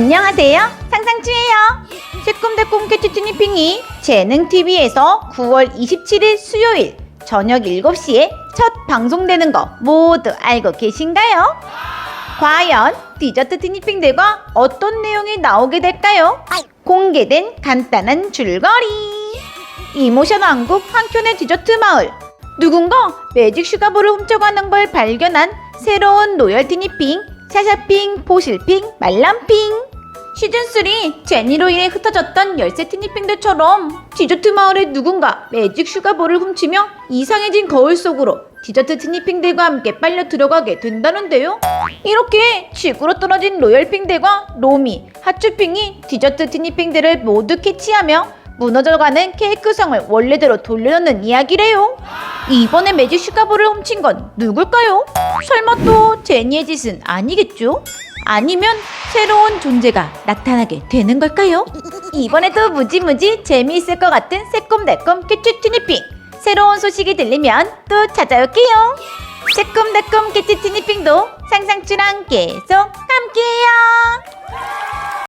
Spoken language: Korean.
안녕하세요. 상상추예요. 새콤달콤 캐치티니핑이 재능TV에서 9월 27일 수요일 저녁 7시에 첫 방송되는 거 모두 알고 계신가요? 과연 디저트 티니핑들과 어떤 내용이 나오게 될까요? 공개된 간단한 줄거리. 이모션 왕국 한켠의 디저트 마을. 누군가 매직 슈가볼을 훔쳐가는 걸 발견한 새로운 로열 티니핑, 샤샤핑, 보실핑, 말람핑. 시즌3 제니로 인해 흩어졌던 열쇠 티니핑들처럼 디저트 마을에 누군가 매직 슈가볼을 훔치며 이상해진 거울 속으로 디저트 티니핑들과 함께 빨려 들어가게 된다는데요. 이렇게 지구로 떨어진 로열핑들과 로미, 하츄핑이 디저트 티니핑들을 모두 캐치하며 무너져가는 케이크성을 원래대로 돌려놓는 이야기래요. 이번에 매직 슈가볼을 훔친 건 누굴까요? 설마 또 제니의 짓은 아니겠죠? 아니면 새로운 존재가 나타나게 되는 걸까요? 이번에도 무지무지 재미있을 것 같은 새콤달콤 캐치 티니핑 새로운 소식이 들리면 또 찾아올게요. 새콤달콤 캐치 티니핑도 상상추랑 계속 함께해요.